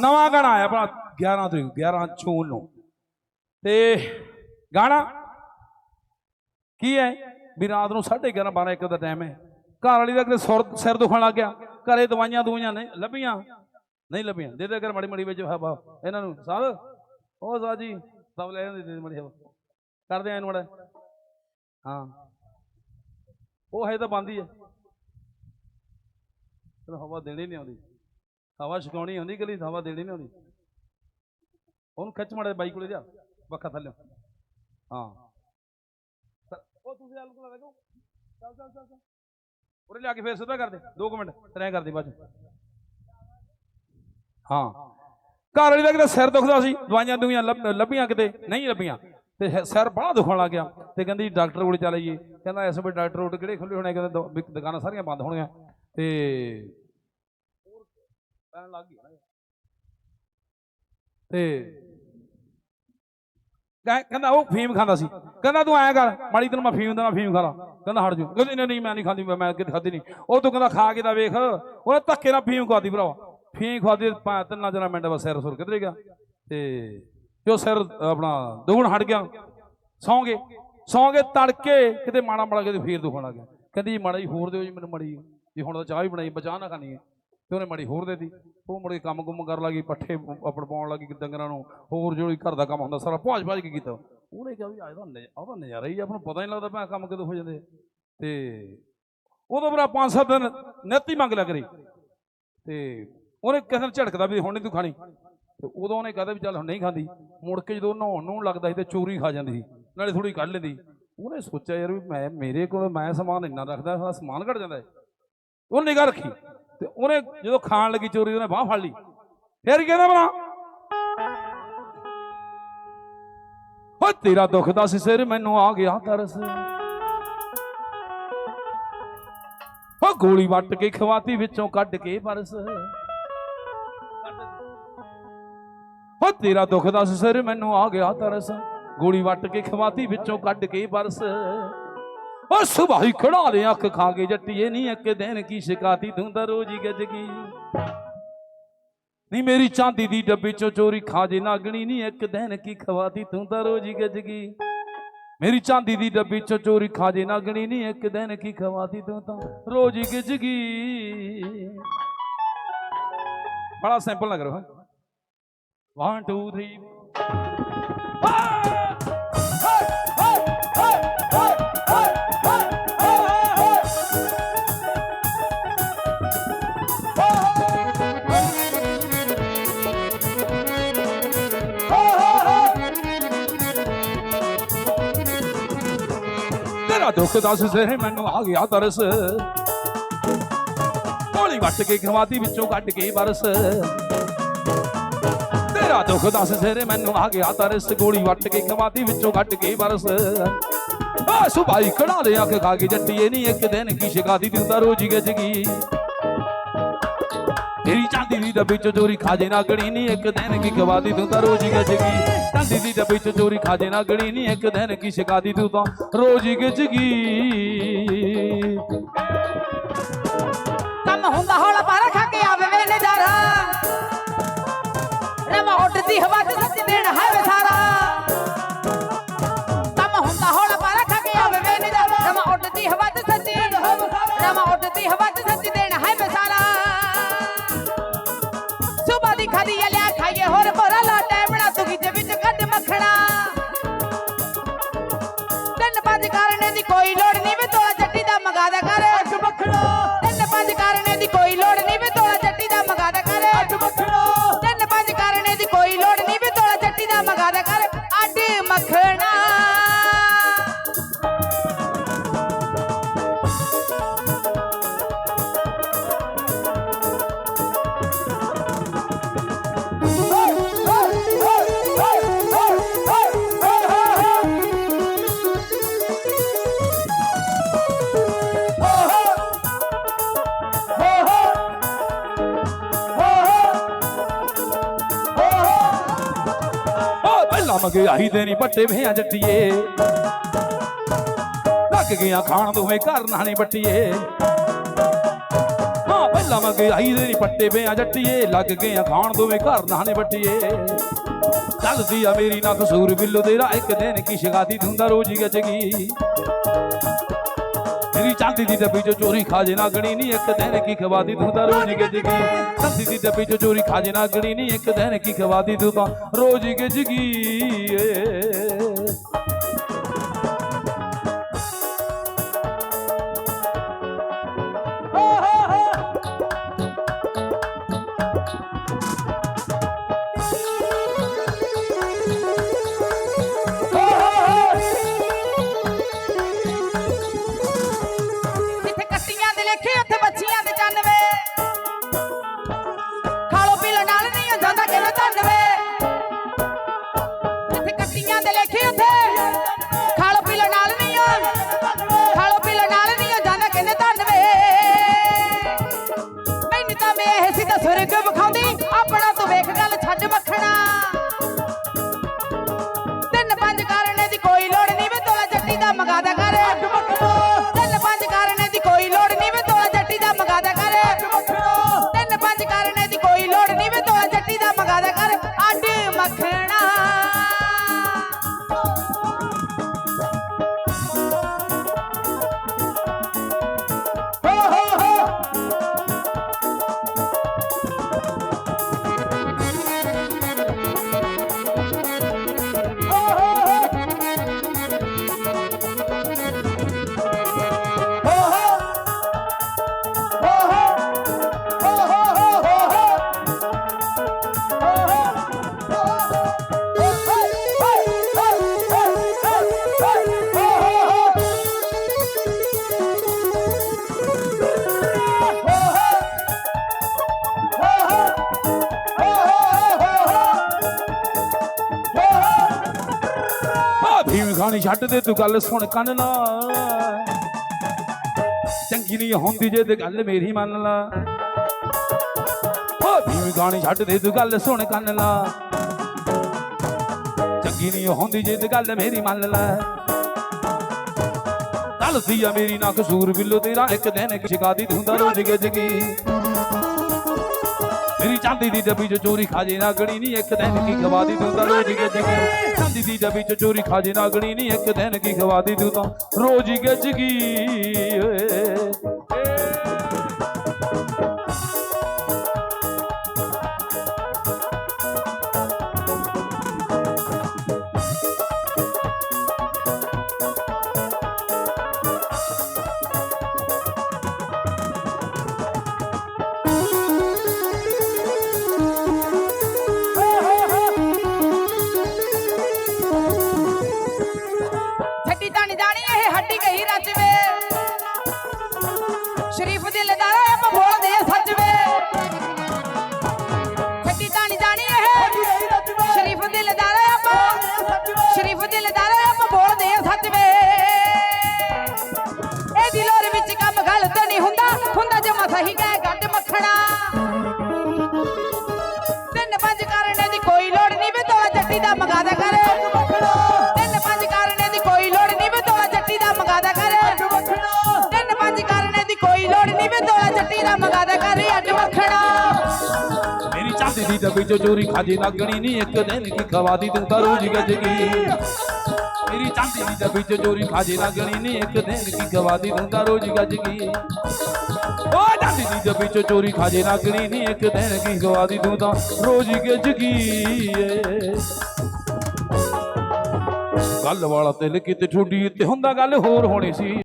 ਨਵਾਂ ਗਾਣਾ ਆਇਆ ਆਪਣਾ 11 ਤਰੀਕ 11 ਜੂਨ ਨੂੰ। ਤੇ ਗਾਣਾ ਕੀ ਹੈ? ਵੀ ਰਾਤ ਨੂੰ 11:30 12 1 ਦਾ ਟਾਈਮ ਹੈ। ਘਰ ਵਾਲੀ ਦਾ ਕਿਤੇ ਸੁਰ ਸਿਰ ਦੁਖਣ ਲੱਗ ਗਿਆ। ਘਰੇ ਦਵਾਈਆਂ ਦਵਾਈਆਂ ਨਹੀਂ, ਲੱਭੀਆਂ। ਨਹੀਂ ਲੱਭੀਆਂ। ਦੇ ਦੇ ਕਰ ਮੜੀ ਮੜੀ ਵਿੱਚ ਹਵਾ। ਇਹਨਾਂ ਨੂੰ ਸਾਧ। ਉਹ ਸਾਧ ਜੀ, ਸਭ ਲੈ ਜਾਂਦੇ ਦੇ ਮੜੀ ਕਰਦੇ ਆ ਇਹਨੂੰ ਮੜਾ। ਹਾਂ। ਉਹ ਹੈ ਤਾਂ ਬੰਦ ਹੈ ਤੈਨੂੰ ਹਵਾ ਦੇਣੀ ਨਹੀਂ ਆਉਂਦੀ। ਹਵਾ ਛਕਾਉਣੀ ਆਉਂਦੀ ਗਲੀ ਹਵਾ ਦੇਣੀ ਨਹੀਂ ਹੁੰਦੀ। ਉਹਨੂੰ ਖਿੱਚ ਮੜੇ ਬਾਈ ਕੋਲੇ ਜਾ ਬੱਖਾ ਥੱਲੇ। ਹਾਂ। ਉਹ ਤੁਸੀਂ ਆਲੂ ਕੋਲ ਲੱਗੋ ਚੱਲ ਚੱਲ ਚੱਲ ਉਰੇ ਲਿਆ ਕੇ ਫੇਰ ਸਿੱਧਾ ਕਰ ਦੇ। 2 ਮਿੰਟ ਤਰ੍ਹਾਂ ਕਰ ਦੇ ਬਾਅਦ ਚ। ਹਾਂ। ਘਰ ਵਾਲੀ ਦਾ ਕਿਤੇ ਸਿਰ ਦੁਖਦਾ ਸੀ? ਦਵਾਈਆਂ ਦੁਈਆਂ ਲੱਭੀਆਂ ਕਿਤੇ? ਨਹੀਂ ਲੱਭੀਆਂ। ਤੇ ਸਿਰ ਬੜਾ ਦੁਖਣ ਲੱਗ ਗਿਆ। ਤੇ ਕਹਿੰਦੀ ਡਾਕਟਰ ਕੋਲ ਚਲੇ ਜਾਈਏ ਕਹਿੰਦਾ ਇਸ ਵੇਲੇ ਡਾਕਟਰ ਰੋਡ ਕਿਹੜੇ ਖੁੱਲੇ ਹੋਣੇ? ਕਹਿੰਦੇ ਦੁ- ਦੁਕਾਨਾਂ ਸਾਰੀਆਂ ਬੰਦ ਹੋਣੀਆਂ। ਤੇ ਪੈਣ ਲੱਗ ਇਹ। ਤੇ ਕਹਿ- ਕਹਿੰਦਾ ਉਹ ਫੀਮ ਖਾਂਦਾ ਸੀ। ਕਹਿੰਦਾ ਤੂੰ ਐਂ ਕਰ ਮਾੜੀ ਤੈਨੂੰ ਮੈਂ ਫੀਮ ਦੇਣਾ ਫੀਮ ਖਾ ਲਾ। ਕਹਿੰਦਾ ਹਟ ਜਾ। ਕਹਿੰਦੀ ਨਹੀਂ ਨਹੀਂ ਮੈਂ ਨਹੀਂ ਖਾਂਦੀ ਮੈਂ ਕਿਤੇ ਖਾਦੀ ਨਹੀਂ। ਉਹ ਤੂੰ ਕਹਿੰਦਾ ਖਾ ਕੇ ਤਾਂ ਵੇਖ ਉਹਨੇ ਧੱਕੇ ਨਾਲ ਫੀਮ ਖਵਾਦੀ ਭਰਾਵਾ। ਫੀਮ ਖਵਾਦੀ ਤਿੰਨਾਂ ਜਣਾ ਮਿੰਟ ਬਸ ਸਿਰ ਸੁਰ ਕਿਧਰੇ ਗਿਆ। ਤੇ ਜੋ ਸਿਰ ਆਪਣਾ ਦੁਗਣ ਹਟ ਗਿਆ। ਸੌਂ ਗਏ। ਸੌਂ ਗਏ ਤੜਕੇ ਕਿਤੇ ਮਾੜਾ ਮਾੜਾ ਕਿਤੇ ਫੇਰ ਦੁਖਣ ਲੱਗ ਗਿਆ। ਕਹਿੰਦੀ ਮਾੜਾ ਜੀ ਹੋਰ ਦਿਓ ਜੀ ਮੈਨੂੰ ਮੜੀ ਜੀ। ਹੁਣ ਤਾਂ ਚਾਹ ਵੀ ਬਣਾਈ ਬਚਾ ਨਾ ਖਾਣੀ ਹੈ। ਤੇ ਉਹਨੇ ਮੜੀ ਹੋਰ ਦੇਤੀ। ਉਹ ਮੁੜ ਕੇ ਕੰਮ ਕੁੰਮ ਕਰਨ ਲੱਗੀ ਪੱਠੇ ਆਪਣ ਪਾਉਣ ਲੱਗੀ ਡੰਗਰਾਂ ਨੂੰ ਹੋਰ ਜੋ ਵੀ ਘਰ ਦਾ ਕੰਮ ਹੁੰਦਾ ਸਾਰਾ ਭਾਜ ਭਾਜ ਕੇ ਕੀਤਾ। ਉਹਨੇ ਕਿਹਾ ਵੀ ਆਹ ਤਾਂ ਆਹ ਤਾਂ ਨਜ਼ਾਰਾ ਹੀ ਆ, ਆਪਾਂ ਨੂੰ ਪਤਾ ਨਹੀਂ ਲੱਗਦਾ ਭਾ ਕੰਮ ਕਿਦੋਂ ਹੋ ਜਾਂਦੇ ਆ। ਤੇ ਉਦੋਂ ਬਰਾ ਪੰਜ ਸੱਤ ਦਿਨ ਨਿੱਤ ਮੰਗ ਲੱਗ ਰਹੀ ਤੇ ਉਹਨੇ ਕਿਸੇ ਨੂੰ ਝੜਕਦਾ ਵੀ ਹੁਣ ਨਹੀਂ ਤੂੰ ਖਾਣੀ। ਤੇ ਉਦੋਂ ਉਹਨੇ ਕਹਦਾ ਵੀ ਚੱਲ ਹੁਣ ਨਹੀਂ ਖਾਂਦੀ। ਮੁੜ ਕੇ ਜਦੋਂ ਨਹਾਉਣ ਨੂੰ ਲੱਗਦਾ ਸੀ ਤੇ ਚੋਰੀ ਖਾ ਜਾਂਦੀ ਸੀ ਨਾਲੇ ਥੋੜੀ ਕੱਢ ਲੈਂਦੀ ਉਹਨੇ ਸੋਚਿਆ ਯਾਰ ਵੀ ਮੈਂ ਮੇਰੇ ਕੋਲ ਮੈਂ ਸਮਾਨ ਇੰਨਾ ਰੱਖਦਾ ਸਾਰਾ ਸਮਾਨ ਘਟ ਜਾਂਦਾ ਉਹ ਨਿਗਾਹ ਰੱਖੀ। ਤੇ ਉਹਨੇ ਜਦੋਂ ਖਾਣ ਲੱਗੀ ਚੋਰੀ, ਉਹਨੇ ਬਾਹ ਫੜ ਲਈ। ਫਿਰ ਕਹਿੰਦਾ ਬਣਾ ਓ ਤੇਰਾ ਦੁੱਖ ਦਾ ਸੀ ਸਿਰ, ਮੈਨੂੰ ਆ ਗਿਆ ਤਰਸ। ਓ ਗੋਲੀ ਵੱਟ ਕੇ ਖਵਾਤੀ ਵਿੱਚੋਂ ਕੱਢ ਕੇ ਪਰਸ। ਓ ਤੇਰਾ ਦੁੱਖ ਦਾ ਸੀ ਸਿਰ, ਮੈਨੂੰ ਆ ਗਿਆ ਤਰਸ। ਗੋਲੀ ਵੱਟ ਕੇ ਖਵਾਤੀ ਵਿੱਚੋਂ ਕੱਢ ਕੇ ਪਰਸ। ਓ ਸੁਭਾਈ ਖੜਾ ਦੇ ਅੱਖ ਖਾ ਕੇ ਜੱਟੀਏ ਨਹੀਂ ਇੱਕ ਦਿਨ ਕੀ ਸ਼ਿਕਾਤੀ ਤੂੰ ਤਾਂ ਰੋਜ਼ ਨਹੀਂ ਮੇਰੀ ਚਾਂਦੀ ਦੀ ਡੱਬੀ ਚੋਂ ਚੋਰੀ ਖਾ ਜੇ, ਨਾਗਣੀ ਨਹੀਂ ਇੱਕ ਦਿਨ ਕੀ ਖਵਾਤੀ ਤੂੰ ਤਾਂ ਰੋਜ਼ ਹੀ ਗੱਜ ਮੇਰੀ ਚਾਂਦੀ ਦੀ ਡੱਬੀ ਚੋਂ ਚੋਰੀ ਖਾ ਜੇ, ਨਾਗਣੀ ਨਹੀਂ ਇੱਕ ਦਿਨ ਕੀ ਖਵਾਤੀ ਤੂੰ ਤਾਂ ਰੋਜ਼ ਹੀ ਗੱਜ ਬੜਾ ਸਿੰਪਲ ਲੱਗ ਰਿਹਾ 1 2 3 ਤੇਰਾ ਦੁੱਖ ਦੱਸ ਸਿਰੇ ਮੈਨੂੰ ਆ ਗਿਆ ਤਰਸ। ਗੋਲੀ ਵੱਟ ਕੇ ਖਵਾਤੀ ਵਿੱਚੋਂ ਕੱਢ ਕੇ ਬਰਸ ਤੇਰਾ ਦੁੱਖ ਦੱਸ ਸਿਰੇ ਮੈਨੂੰ ਆ ਗਿਆ ਤਰਸ। ਗੋਲੀ ਵੱਟ ਕੇ ਖਵਾਤੀ ਵਿੱਚੋਂ ਕੱਢ ਕੇ ਬਰਸ ਆ ਸੁਭਾਈ ਕਢਾ ਲਿਆ ਅੱਖ ਖਾ ਕੇ ਜੱਟੀਏ ਨਹੀਂ ਇੱਕ ਦਿਨ ਕੀ ਸ਼ਿਕਾਦੀ ਦਿੰਦਾ ਰੋਜ਼ੀ ਰੋਜ਼ ਚਾਂਦੀ ਦੀ ਡੱਬੀ ਚ ਚੋਰੀ ਖਾਜੇ ਨਾ ਗਣੀ ਨਹੀਂ ਇੱਕ ਦਿਨ ਕੀ ਖਵਾਦੀ ਤੂੰ ਤਾਂ ਰੋਜ਼ ਹੀ ਗੱਜ ਗਈ। ਚਾਂਦੀ ਦੀ ਡੱਬੀ ਚ ਚੋਰੀ ਖਾਜੇ ਨਾ ਗਣੀ ਨਹੀਂ ਇੱਕ ਦਿਨ ਕੀ ਸ਼ਿਕਾਦੀ ਤੂੰ ਤਾਂ ਰੋਜ਼ ਹੀ ਗੱਜ ਗਈ। ਕੰਮ ਹੁੰਦਾ ਹੌਲਾ ਪਾਰਾ ਖਾ ਕਰਨੇ ਓ ਪਹਿਲਾਂ ਮਗਿਆਈ ਦੇ ਜੱਟੀਏ। ਲੱਗ ਗਿਆ ਖਾਣ ਦੋਵੇਂ ਘਰ ਨਾਣੀ ਬੱਟੀਏ। ਹਾਂ, ਪਹਿਲਾਂ ਲਵਾਂਗੇ ਆਈ ਦੇ ਪੱਟੇ ਵੇ ਆ ਜੱਟੀਏ। ਲੱਗ ਗਏ ਖਾਣ ਦੋਵੇਂ ਘਰ ਨਾਹਨੇ ਬੱਟੀਏ। ਚੱਲਦੀ ਆ ਮੇਰੀ ਨਾ ਕਸੂਰ ਬਿੱਲੋ ਤੇਰਾ, ਇੱਕ ਦਿਨ ਕੀ ਸ਼ਗਾਦੀ ਹੁੰਦਾ ਰੋਜ਼ ਹੀ ਗੱਜਗੀ ਮੇਰੀ ਚਾਂਦੀ ਦੀ ਡੱਬੀ ਚੋਂ ਚੋਰੀ ਖਾਜੇ ਨਾ ਗਣੀ ਨਹੀਂ ਇੱਕ ਦਿਨ ਕੀ ਖਵਾਦੀ ਤੂੰ ਤਾਂ ਰੋਜ਼ ਗੱਜਗੀ ਚਾਂਦੀ ਦੀ ਡੱਬੀ ਚੋਂ ਚੋਰੀ ਖਾਜੇ ਨਾ ਗਣੀ ਨਹੀਂ ਇੱਕ ਦਿਨ ਕੀ ਖਵਾਦੀ ਤੂੰ ਤਾਂ ਰੋਜ਼ ਹੀ ਗੱਜਗੀ ਏ। ਭੀਮ ਖਾਣੀ ਛੱਡ ਦੇ, ਤੂੰ ਗੱਲ ਸੁਣ ਕੰਨ ਲਾ। ਚੰਗੀ ਨਹੀਂ ਹੁੰਦੀ ਜੇ ਤੇ ਗੱਲ ਮੇਰੀ ਮੰਨ ਲਾ। ਓ ਭੀਮ ਖਾਣੀ ਛੱਡ ਦੇ, ਤੂੰ ਗੱਲ ਸੁਣ ਕੰਨ ਲਾ। ਚੰਗੀ ਨਹੀਂ ਹੁੰਦੀ ਜੇ ਤੇ ਗੱਲ ਮੇਰੀ ਮੰਨ ਲਾ। ਚੱਲਦੀ ਆ ਮੇਰੀ ਨਾ ਕਸੂਰ, ਬਿੱਲੋ ਤੇਰਾ ਇੱਕ ਦਿਨ ਇੱਕ ਸ਼ਿਕਾਦੀ ਹੁੰਦਾ ਰੋਜ਼ ਗੱਜਗੀ ਮੇਰੀ ਚਾਂਦੀ ਦੀ ਡੱਬੀ ਚ ਚੋਰੀ ਖਾ ਖਾਜੇ ਨਾ ਗਣੀ ਨਹੀਂ ਇੱਕ ਦਿਨ ਕੀ ਖਵਾਦੀ ਤੂੰ ਤਾਂ ਰੋਜ਼ ਹੀ ਗੱਜਗੀ ਚਾਂਦੀ ਦੀ ਡੱਬੀ ਚ ਚੋਰੀ ਖਾਜੇ ਨਾ ਗਣੀ ਨਹੀਂ ਇੱਕ ਦਿਨ ਕੀ ਖਵਾ ਦੀ ਤੂੰ ਤਾਂ ਰੋਜ਼ ਹੀ ਗੱਜਗੀ ਓਏ। ਜੱਟੀ ਦਾ ਮਗਾ ਦਾ ਕਰ ਤਿੰਨ ਪੰਜ ਕਾਰਨੇ ਦੀ ਕੋਈ ਲੋੜ ਨਹੀਂ ਵੇ ਤੋਲਾ ਜੱਟੀ ਦਾ ਮਗਾ ਦਾ ਕਰ ਤਿੰਨ ਪੰਜ ਕਾਰਨੇ ਦੀ ਕੋਈ ਲੋੜ ਨਹੀਂ ਵੇ ਤੋਲਾ ਜੱਟੀ ਦਾ ਮਗਾ ਦਾ ਕਰ ਅੱਡ ਮੱਖਣਾ ਮੇਰੀ ਚਾਂਦੀ ਦੀ ਡੱਬੀ ਚ ਚੋਰੀ ਖਾਜੇ ਨਾ ਗਣੀ ਨਹੀਂ ਇੱਕ ਦਿਨ ਕੀ ਖਵਾਦੀ ਤੂੰ ਤਾਂ ਰੋਜ਼ ਗੱਜਗੀ ਮੇਰੀ ਚਾਂਦੀ ਦੀ ਡੱਬੀ ਚੋਰੀ ਖਾਜੇ ਨਾ ਗਣੀ ਨਹੀਂ ਇੱਕ ਦਿਨ ਕੀ ਖਵਾਦੀ ਤੂੰ ਤਾਂ ਰੋਜ਼ ਹੀ ਗੱਜਗੀ ਓ ਚਾਂਦੀ ਦੀ ਡੱਬੀ ਚੋਰੀ ਖਾਜੇ ਨਾ ਗਣੀ ਨਹੀਂ ਇੱਕ ਦਿਨ ਕੀ ਗਵਾ ਦੀ ਤਾਂ ਰੋਜ਼ ਹੀ ਗੱਜਗੀ ਗੱਲ ਵਾਲਾ ਤਿਲ ਕਿਤੇ ਠੁੱਡੀ ਤੇ ਹੁੰਦਾ ਗੱਲ ਹੋਰ ਹੋਣੀ ਸੀ।